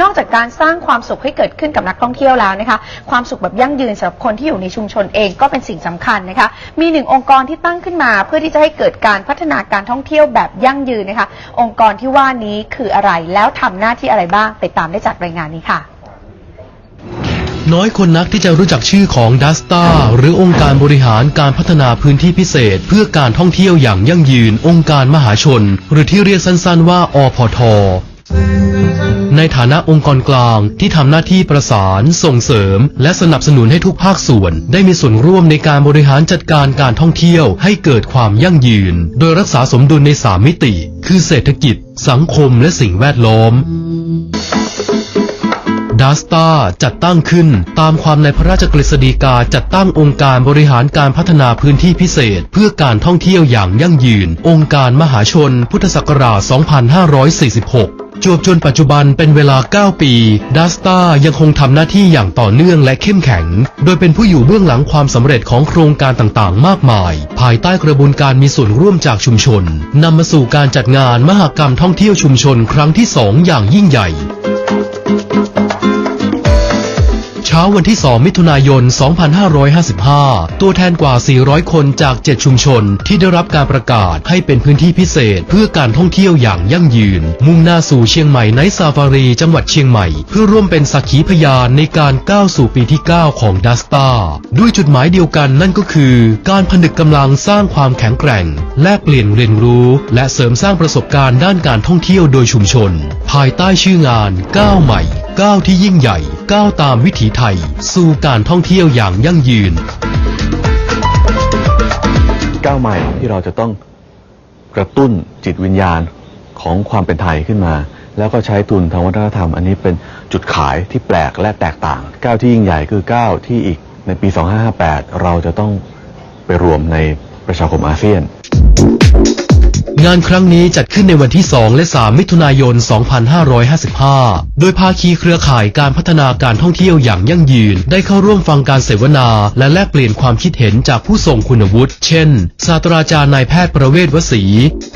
นอกจากการสร้างความสุขให้เกิดขึ้นกับนักท่องเที่ยวแล้วนะคะ ความสุขแบบยั่งยืนสำหรับคนที่อยู่ในชุมชนเองก็เป็นสิ่งสำคัญนะคะ มีหนึ่งองค์กรที่ตั้งขึ้นมา เพื่อที่จะให้เกิดการพัฒนาการท่องเที่ยวแบบยั่งยืนนะคะ องค์กรที่ว่านี้คืออะไรแล้วทำหน้าที่อะไรบ้างไปตามได้จากรายงานนี้ค่ะน้อยคนนักที่จะรู้จักชื่อของดัสตาหรือองค์การบริหารการพัฒนาพื้นที่พิเศษ เพื่อการท่องเที่ยวอย่างยั่งยืนองค์การมหาชน หรือที่เรียกสั้นๆว่าอพท ในฐานะองค์กรกลางที่ทำหน้าที่ประสาน ส่งเสริม และสนับสนุนให้ทุกภาคส่วน ได้มีส่วนร่วมในการบริหารจัดการการท่องเที่ยวให้เกิดความยั่งยืน โดยรักษาสมดุลในสามมิติ คือเศรษฐกิจ สังคมและสิ่งแวดล้อมดัสตาจัดตั้งขึ้นตามความในพระราชกฤษฎีกาจัดตั้งองค์การบริหารการพัฒนาพื้นที่พิเศษ เพื่อการท่องเที่ยวอย่างยั่งยืน องค์การมหาชน พุทธศักราช 2546 จวบจนปัจจุบันเป็นเวลา 9 ปีดัสตายังคงทำหน้าที่อย่างต่อเนื่องและเข้มแข็ง โดยเป็นผู้อยู่เบื้องหลังความสำเร็จของโครงการต่างๆ มากมาย ภายใต้กระบวนการมีส่วนร่วมจากชุมชนนำมาสู่การจัดงานมหกรรมท่องเที่ยวชุมชนครั้งที่สองอย่างยิ่งใหญ่ ช้าวันที่ 2 มิถุนายน 2555 ตัวแทนกว่า 400 คนจาก 7 ชุมชน ที่ได้รับการประกาศให้เป็นพื้นที่พิเศษ เพื่อการท่องเที่ยวอย่างยั่งยืน มุ่งหน้าสู่เชียงใหม่ไนท์ซาฟารี จังหวัดเชียงใหม่ เพื่อร่วมเป็นสักขีพยานในการก้าวสู่ปีที่ 9 ของดัสตาด้วยจุดหมายเดียวกันนั่นก็คือ การผนึกกำลังสร้างความแข็งแกร่ง แลกเปลี่ยนเรียนรู้ และเสริมสร้างประสบการณ์ด้านการท่องเที่ยวโดยชุมชน ภายใต้ชื่องานก้าวใหม่ก้าวที่ยิ่งใหญ่ก้าวตามวิถีไทย สู่การท่องเที่ยวอย่างยั่งยืน ก้าวใหม่ที่เราจะต้องกระตุ้นจิตวิญญาณของความเป็นไทยขึ้นมา แล้วก็ใช้ทุนทางวัฒนธรรม อันนี้เป็นจุดขายที่แปลกและแตกต่าง ก้าวที่ยิ่งใหญ่คือก้าวที่อีกในปี 2558 เราจะต้องไปรวมในประชาคมอาเซียน งานครั้งนี้จัดขึ้นในวันที่ 2 และ 3 มิถุนายน 2555 โดยภาคีเครือข่ายการพัฒนาการท่องเที่ยวอย่างยั่งยืน ได้เข้าร่วมฟังการเสวนา และแลกเปลี่ยนความคิดเห็นจากผู้ทรงคุณวุฒิ เช่น ศาสตราจารย์นายแพทย์ประเวศวสี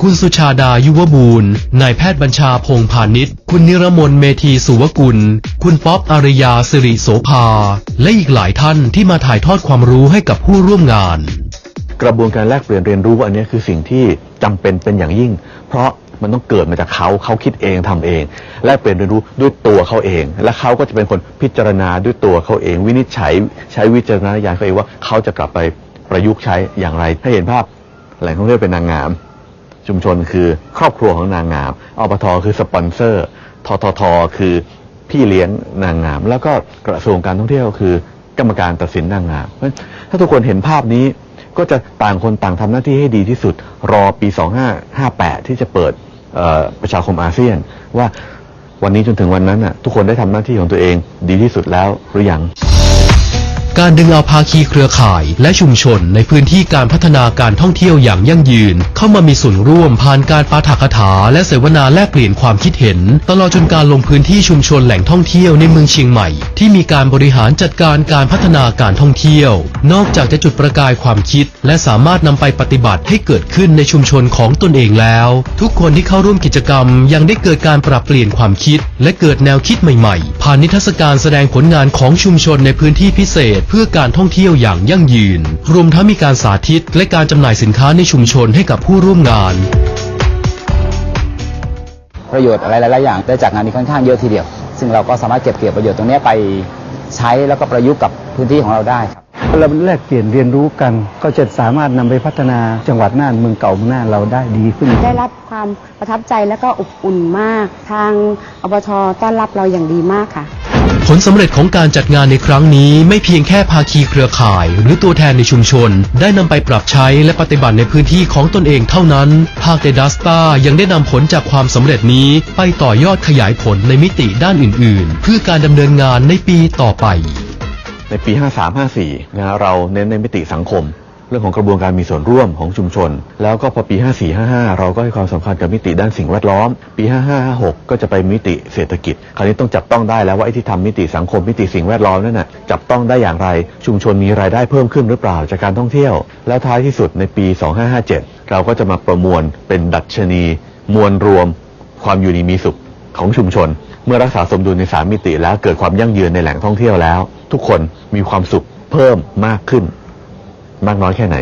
คุณสุชาดายุวบูรณ์ นายแพทย์บัญชาพงพาณิชย์ คุณนิรมนเมธีสุวกุล คุณป๊อบอาริยาสิริโสภา และอีกหลายท่านที่มาถ่ายทอดความรู้ให้กับผู้ร่วมงาน กระบวนการแลกเปลี่ยนเรียนรู้อันนี้คือสิ่งที่จำเป็นเป็นอย่างยิ่ง เพราะมันต้องเกิดมาจากเขาเขาคิดเองทำเอง แลกเปลี่ยนเรียนรู้ด้วยตัวเขาเอง และเขาก็จะเป็นคนพิจารณาด้วยตัวเขาเอง วินิจฉัยใช้วิจารณญาณเขาเองว่าเขาจะกลับไปประยุกต์ใช้อย่างไรถ้าเห็นภาพแหล่งท่องเที่ยวเป็นนางงาม ชุมชนคือครอบครัวของนางงามอปทคือสปอนเซอร์ทททคือพี่เลี้ยงนางงาม แล้วก็กระทรวงการท่องเที่ยวคือกรรมการตัดสินนางงามเพราะฉะนั้นถ้าทุกคนเห็นภาพนี้ ก็จะต่างคนต่างทำหน้าที่ให้ดีที่สุด รอปี 2558 ที่จะเปิดประชาคมอาเซียน ว่าวันนี้จนถึงวันนั้นน่ะทุกคนได้ทำหน้าที่ของตัวเองดีที่สุดแล้วหรือยัง การดึงเอาภาคีเครือข่ายและชุมชนในพื้นที่การพัฒนาการท่องเที่ยวอย่างยั่งยืน เข้ามามีส่วนร่วมผ่านการปาฐกถาและเสวนาแลกเปลี่ยนความคิดเห็น ตลอดจนการลงพื้นที่ชุมชนแหล่งท่องเที่ยวในเมืองเชียงใหม่ ที่มีการบริหารจัดการการพัฒนาการท่องเที่ยว นอกจากจะจุดประกายความคิด และสามารถนำไปปฏิบัติให้เกิดขึ้นในชุมชนของตนเองแล้ว ทุกคนที่เข้าร่วมกิจกรรมยังได้เกิดการปรับเปลี่ยนความคิด และเกิดแนวคิดใหม่ ๆ ผ่านนิทรรศการแสดงผลงานของชุมชนในพื้นที่พิเศษเพื่อการท่องเที่ยวอย่างยั่งยืน รวมทั้งมีการสาธิตและการจำหน่ายสินค้าในชุมชนให้กับผู้ร่วมงาน ประโยชน์อะไรหลายๆอย่างได้จากงานนี้ค่อนข้างเยอะทีเดียว ซึ่งเราก็สามารถเก็บเกี่ยวประโยชน์ตรงนี้ไปใช้แล้วก็ประยุกต์กับพื้นที่ของเราได้ครับเราแลกเปลี่ยนเรียนรู้กัน ก็จะสามารถนำไปพัฒนาจังหวัดน่านเมืองเก่าเมืองน่านเราได้ดีขึ้น ได้รับความประทับใจและก็อบอุ่นมาก ทางอบทต้อนรับเราอย่างดีมากค่ะ ผลสำเร็จของการจัดงานในครั้งนี้ไม่เพียงแค่ภาคีเครือข่าย หรือตัวแทนในชุมชน ได้นำไปปรับใช้และปฏิบัติในพื้นที่ของตนเองเท่านั้น ภาคเดดัสตายังได้นำผลจากความสำเร็จนี้ ไปต่อยอดขยายผลในมิติด้านอื่น ๆ เพื่อการดำเนินงานในปีต่อไป ในปี 53-54นะฮะเราเน้นในมิติสังคม เรื่องของกระบวนการมีส่วนร่วมของชุมชน แล้วก็พอปี 5455 เราก็ให้ความสำคัญกับมิติด้านสิ่งแวดล้อม ปี 5556 ก็จะไปมิติเศรษฐกิจ คราวนี้ต้องจับต้องได้แล้วว่าไอ้ที่ทำมิติสังคมมิติสิ่งแวดล้อมนั่นน่ะจับต้องได้อย่างไร ชุมชนมีรายได้เพิ่มขึ้นหรือเปล่าจากการท่องเที่ยว แล้วท้ายที่สุดในปี 2557 เราก็จะมาประมวลเป็นดัชนี มวลรวม ความอยู่ดีมีสุขของชุมชน เมื่อรักษาสมดุลในสามมิติแล้วเกิดความยั่งยืนในแหล่งท่องเที่ยวแล้ว ทุกคนมีความสุขเพิ่มมากขึ้น มันน้อยแค่ไหน